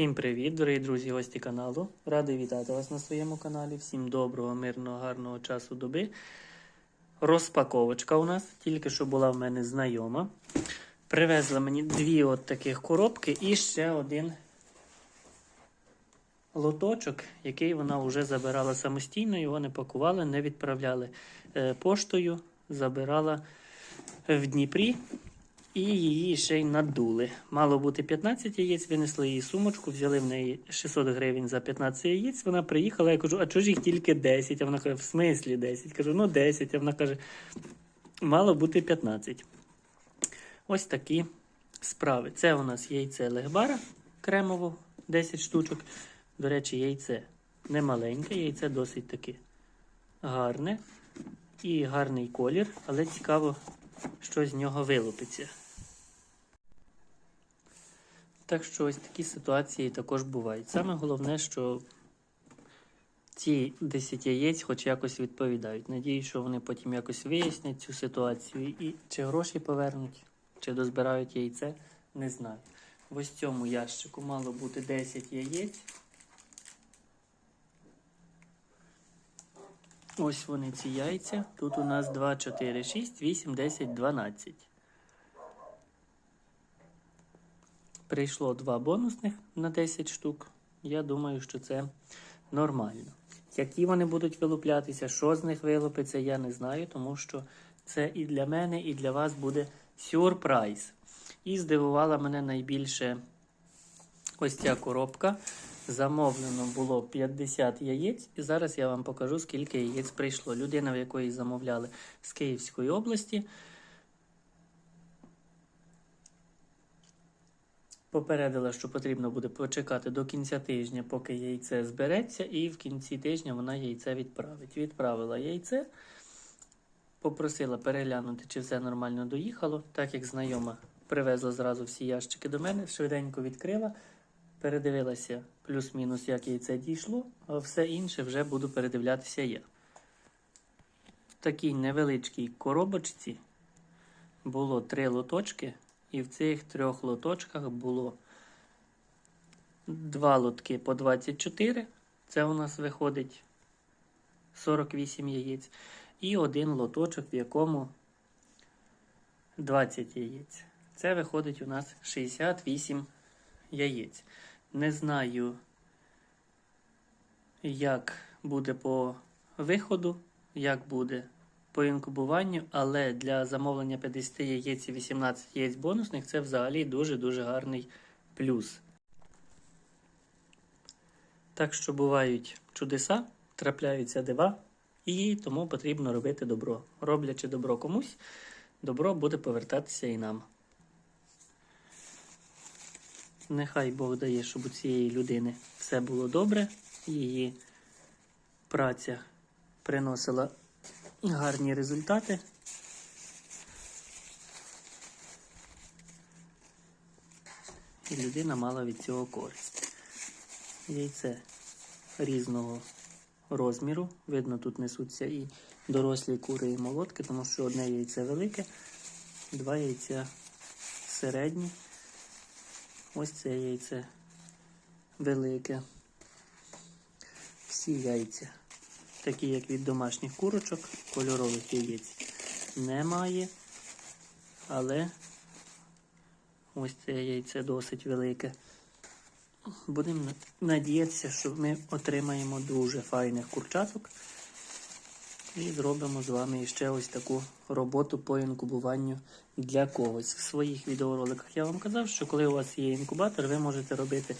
Всім привіт, дорогі друзі, гості каналу. Радий вітати вас на своєму каналі. Всім доброго, мирного, гарного часу доби. Розпаковочка у нас тільки що була в мене знайома. Привезла мені дві от таких коробки і ще один лоточок, який вона вже забирала самостійно, його не пакували, не відправляли е, поштою, забирала в Дніпрі. І її ще й надули. Мало бути 15 яєць, винесли її сумочку, взяли в неї 600 гривень за 15 яєць. Вона приїхала, я кажу, а чого ж їх тільки 10? А вона каже, в смислі 10? Кажу, ну 10. А вона каже, мало бути 15. Ось такі справи. Це у нас яйце легбара кремово, 10 штучок. До речі, яйце не маленьке, яйце досить таки гарне. І гарний колір, але цікаво, що з нього вилупиться. Так що ось такі ситуації також бувають. Саме головне, що ці 10 яєць хоч якось відповідають. Надію, що вони потім якось вияснять цю ситуацію і чи гроші повернуть, чи дозбирають яйце, не знаю. В ось цьому ящику мало бути 10 яєць. Ось вони ці яйця. Тут у нас 2, 4, 6, 8, 10, 12. Прийшло два бонусних на 10 штук. Я думаю, що це нормально. Які вони будуть вилуплятися, що з них вилупиться, я не знаю, тому що це і для мене, і для вас буде сюрприз. І здивувала мене найбільше ось ця коробка. Замовлено було 50 яєць, і зараз я вам покажу, скільки яєць прийшло. Людина, в якої замовляли з Київської області, попередила, що потрібно буде почекати до кінця тижня, поки яйце збереться, і в кінці тижня вона яйце відправить. Відправила яйце, попросила переглянути, чи все нормально доїхало, так як знайома привезла зразу всі ящики до мене, швиденько відкрила. Передивилася плюс-мінус, як яйце дійшло, а все інше вже буду передивлятися я. В такій невеличкій коробочці було три лоточки, і в цих трьох лоточках було два лотки по 24. Це у нас виходить 48 яєць. І один лоточок, в якому 20 яєць. Це виходить у нас 68 яєць. Не знаю, як буде по виходу, як буде по інкубуванню, але для замовлення 50 яєць і 18 яєць бонусних це взагалі дуже-дуже гарний плюс. Так що бувають чудеса, трапляються дива, і тому потрібно робити добро. Роблячи добро комусь, добро буде повертатися і нам. Нехай Бог дає, щоб у цієї людини все було добре, її праця приносила гарні результати. І людина мала від цього користь. Яйце різного розміру. Видно, тут несуться і дорослі кури, і молотки, тому що одне яйце велике, два яйця середні. Ось це яйце велике. Всі яйця, такі як від домашніх курочок, кольорових яєць немає. Але ось це яйце досить велике. Будемо надіятися, що ми отримаємо дуже файних курчаток. І зробимо з вами ще ось таку роботу по інкубуванню для когось. В своїх відеороликах я вам казав, що коли у вас є інкубатор, ви можете робити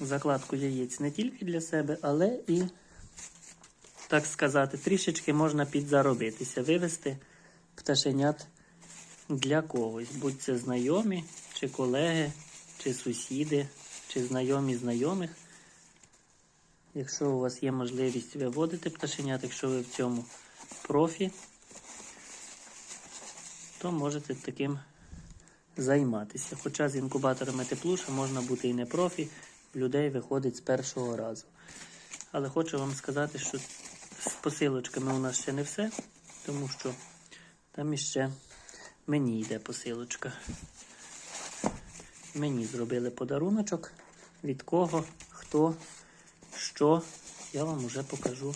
закладку яєць не тільки для себе, але і, так сказати, трішечки можна підзаробитися, вивести пташенят для когось. Будь це знайомі, чи колеги, чи сусіди, чи знайомі знайомих. Якщо у вас є можливість виводити пташенят, якщо ви в цьому профі, то можете таким займатися. Хоча з інкубаторами теплуша можна бути і не профі, людей виходить з першого разу. Але хочу вам сказати, що з посилочками у нас ще не все, тому що там іще мені йде посилочка. Мені зробили подаруночок. Від кого, хто, що. Я вам уже покажу,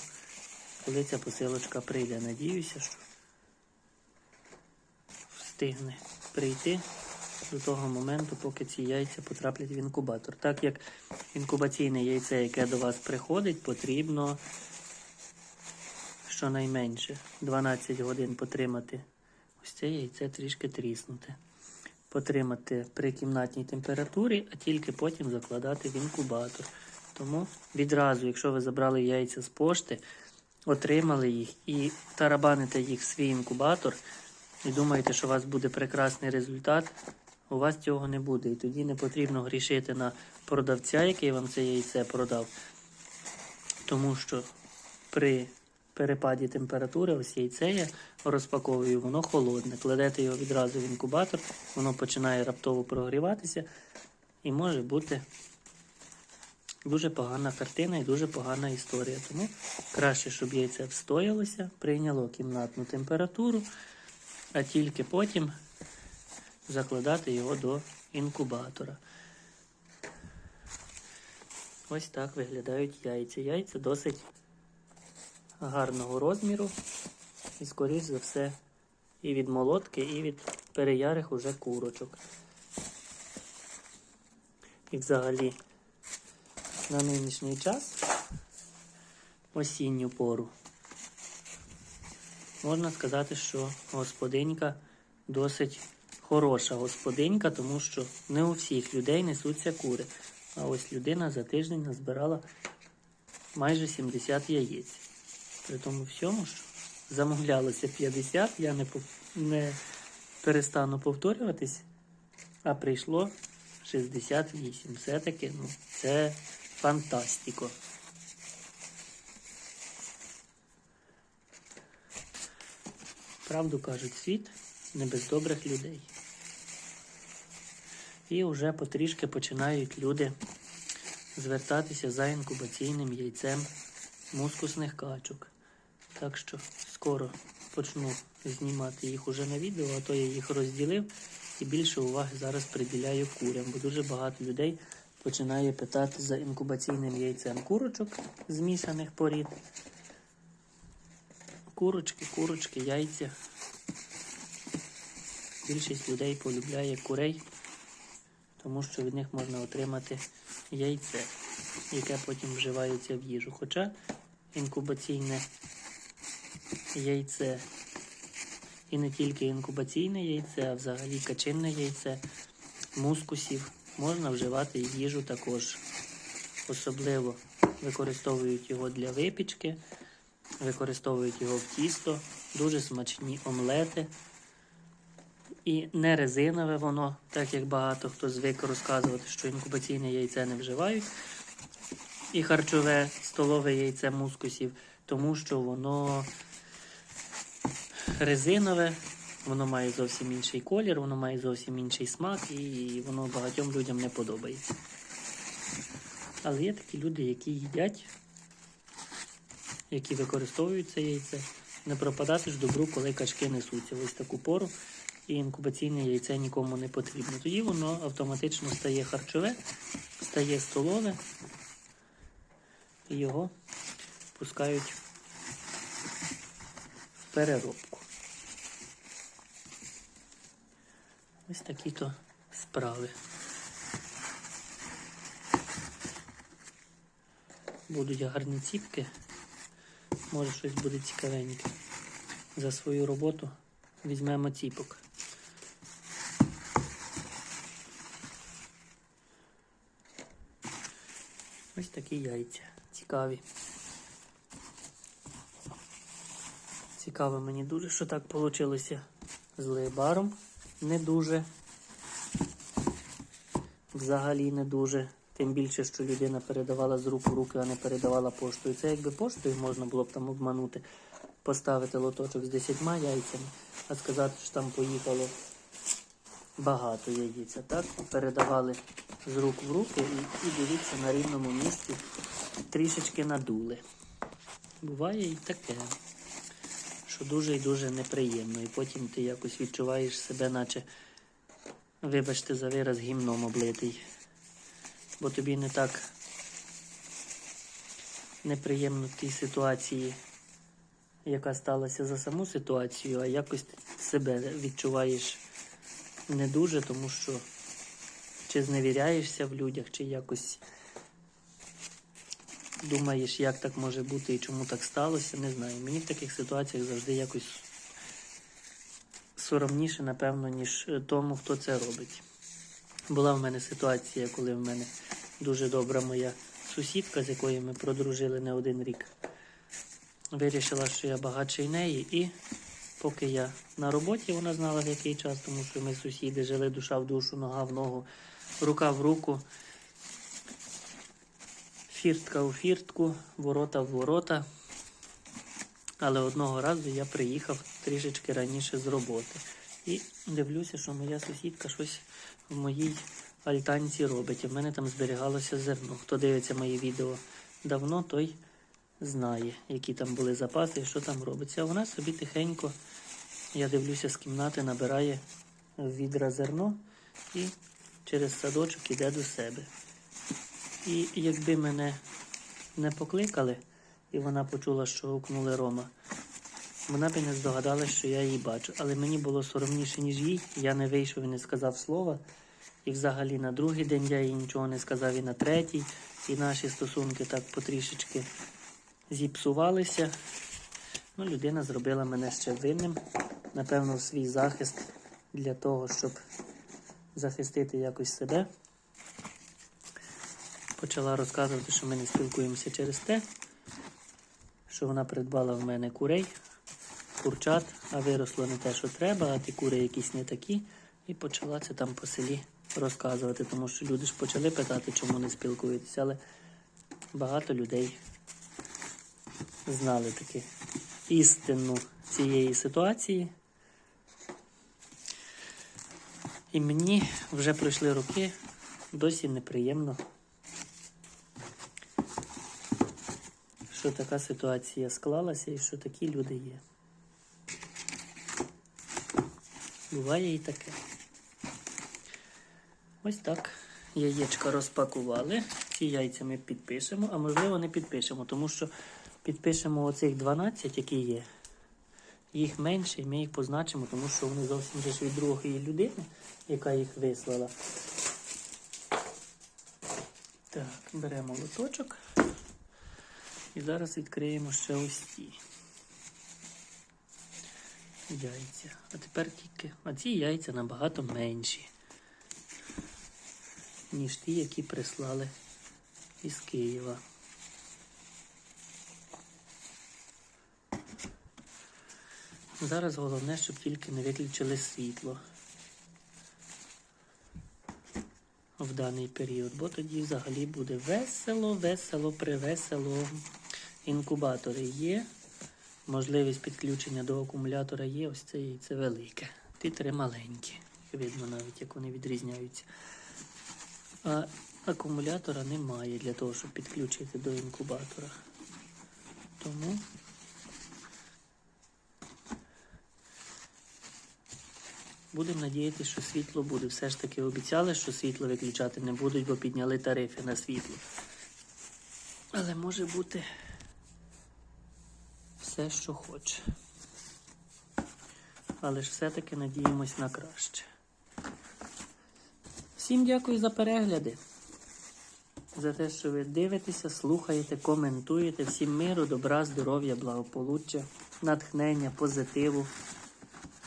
коли ця посилочка прийде. Надіюся, що встигне прийти до того моменту, поки ці яйця потраплять в інкубатор. Так як інкубаційне яйце, яке до вас приходить, потрібно щонайменше 12 годин потримати. Ось це яйце трішки тріснути. Потримати при кімнатній температурі, а тільки потім закладати в інкубатор. Тому відразу, якщо ви забрали яйця з пошти, отримали їх і тарабаните їх в свій інкубатор, і думаєте, що у вас буде прекрасний результат, у вас цього не буде. І тоді не потрібно грішити на продавця, який вам це яйце продав. Тому що при перепаді температури, ось яйце я розпаковую, воно холодне. Кладете його відразу в інкубатор, воно починає раптово прогріватися і може бути дуже погана картина і дуже погана історія. Тому краще, щоб яйце встоялося, прийняло кімнатну температуру, а тільки потім закладати його до інкубатора. Ось так виглядають яйця. Яйця досить гарного розміру. І, скоріш за все, і від молотки, і від переярих уже курочок. І взагалі на нинішній час, осінню пору, можна сказати, що господинька досить хороша господинька, тому що не у всіх людей несуться кури. А ось людина за тиждень назбирала майже 70 яєць. При тому всьому, що замовлялося 50, я не, не перестану повторюватись, а прийшло 68. Все-таки ну, це фантастико. Правду кажуть, світ не без добрих людей. І вже потрішки починають люди звертатися за інкубаційним яйцем мускусних качок. Так що скоро почну знімати їх уже на відео, а то я їх розділив і більше уваги зараз приділяю курям, бо дуже багато людей починає питати за інкубаційним яйцем курочок змішаних порід. Курочки, курочки, яйця. Більшість людей полюбляє курей, тому що від них можна отримати яйце, яке потім вживається в їжу. Хоча інкубаційне яйце і не тільки інкубаційне яйце, а взагалі качинне яйце, мускусів можна вживати їжу також. Особливо використовують його для випічки, використовують його в тісто, дуже смачні омлети. І не резинове воно, так як багато хто звик розказувати, що інкубаційне яйце не вживають. І харчове столове яйце мускусів, тому що воно резинове, воно має зовсім інший колір, воно має зовсім інший смак і воно багатьом людям не подобається. Але є такі люди, які їдять, які використовують це яйце. Не пропадати ж добру, коли качки несуться ось таку пору, і інкубаційне яйце нікому не потрібно. Тоді воно автоматично стає харчове, стає столове, і його пускають в переробку. Ось такі то справи. Будуть гарні ціпки. Може щось буде цікавеньке. За свою роботу візьмемо ціпок. Ось такі яйця. Цікаві. Цікаво мені дуже, що так вийшло з лейбаром. Не дуже. Взагалі не дуже. Тим більше, що людина передавала з рук в руки, а не передавала поштою. Це якби поштою можна було б там обманути, поставити лоточок з 10 яйцями, а сказати, що там поїхало багато яєць. Так передавали з рук в руки і, і дивіться на рівному місці трішечки надули. Буває і таке, що дуже і дуже неприємно. І потім ти якось відчуваєш себе, наче вибачте за вираз, гімном облитий. Бо тобі не так неприємно в тій ситуації, яка сталася за саму ситуацію, а якось себе відчуваєш не дуже, тому що чи зневіряєшся в людях, чи якось думаєш, як так може бути і чому так сталося, не знаю. Мені в таких ситуаціях завжди якось соромніше, напевно, ніж е, тому, хто це робить. Була в мене ситуація, коли в мене дуже добра моя сусідка, з якою ми продружили не один рік. Вирішила, що я багатший неї, і поки я на роботі, вона знала в який час, тому що ми сусіди жили душа в душу, нога в ногу, рука в руку, фіртка у фіртку, ворота в ворота. Але одного разу я приїхав трішечки раніше з роботи. І дивлюся, що моя сусідка щось в моїй альтанці робить. І в мене там зберігалося зерно. Хто дивиться мої відео давно, той знає, які там були запаси і що там робиться. А вона собі тихенько, я дивлюся, з кімнати набирає відра зерно і через садочок іде до себе. І якби мене не покликали, і вона почула, що гукнули Рома, вона б не здогадалась, що я її бачу. Але мені було соромніше, ніж їй. Я не вийшов і не сказав слова. І взагалі на другий день я їй нічого не сказав, і на третій. І наші стосунки так потрішечки зіпсувалися. Ну, людина зробила мене ще винним. Напевно, свій захист для того, щоб захистити якось себе. Почала розказувати, що ми не спілкуємося через те, що вона придбала в мене курей, курчат, а виросло не те, що треба, а ті кури якісь не такі. І почала це там по селі розказувати, тому що люди ж почали питати, чому не спілкуєтеся, але багато людей знали таки істину цієї ситуації. І мені вже пройшли роки, досі неприємно, що така ситуація склалася і що такі люди є. Буває і таке. Ось так. Яєчка розпакували. Ці яйця ми підпишемо, а можливо не підпишемо, тому що підпишемо оцих 12, які є. Їх менше, і ми їх позначимо, тому що вони зовсім ж від другої людини, яка їх вислала. Так, беремо лоточок. І зараз відкриємо ще ось ці яйця. А тепер тільки. А ці яйця набагато менші, ніж ті, які прислали із Києва. Зараз головне, щоб тільки не виключили світло в даний період, бо тоді взагалі буде весело, весело, привесело. Інкубатори є. Можливість підключення до акумулятора є. Ось це яйце велике. Ті три маленькі. Видно навіть, як вони відрізняються. А акумулятора немає для того, щоб підключити до інкубатора. Тому будемо надіятися, що світло буде. Все ж таки обіцяли, що світло виключати не будуть, бо підняли тарифи на світло. Але може бути все, що хоче. Але ж все-таки надіємось на краще. Всім дякую за перегляди. За те, що ви дивитеся, слухаєте, коментуєте. Всім миру, добра, здоров'я, благополуччя, натхнення, позитиву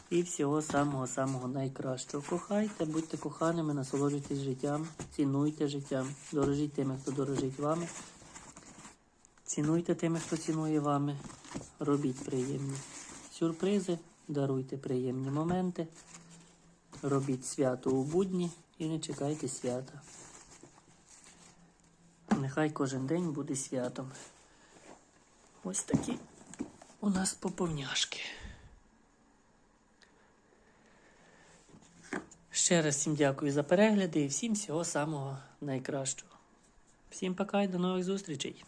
і всього самого-самого найкращого. Кохайте, будьте коханими, насолоджуйтесь життям, цінуйте життям, дорожіть тими, хто дорожить вами. Цінуйте тими, хто цінує вами. Робіть приємні сюрпризи, даруйте приємні моменти, робіть свято у будні і не чекайте свята. Нехай кожен день буде святом. Ось такі у нас поповняшки. Ще раз всім дякую за перегляди і всім всього самого найкращого. Всім пока і до нових зустрічей!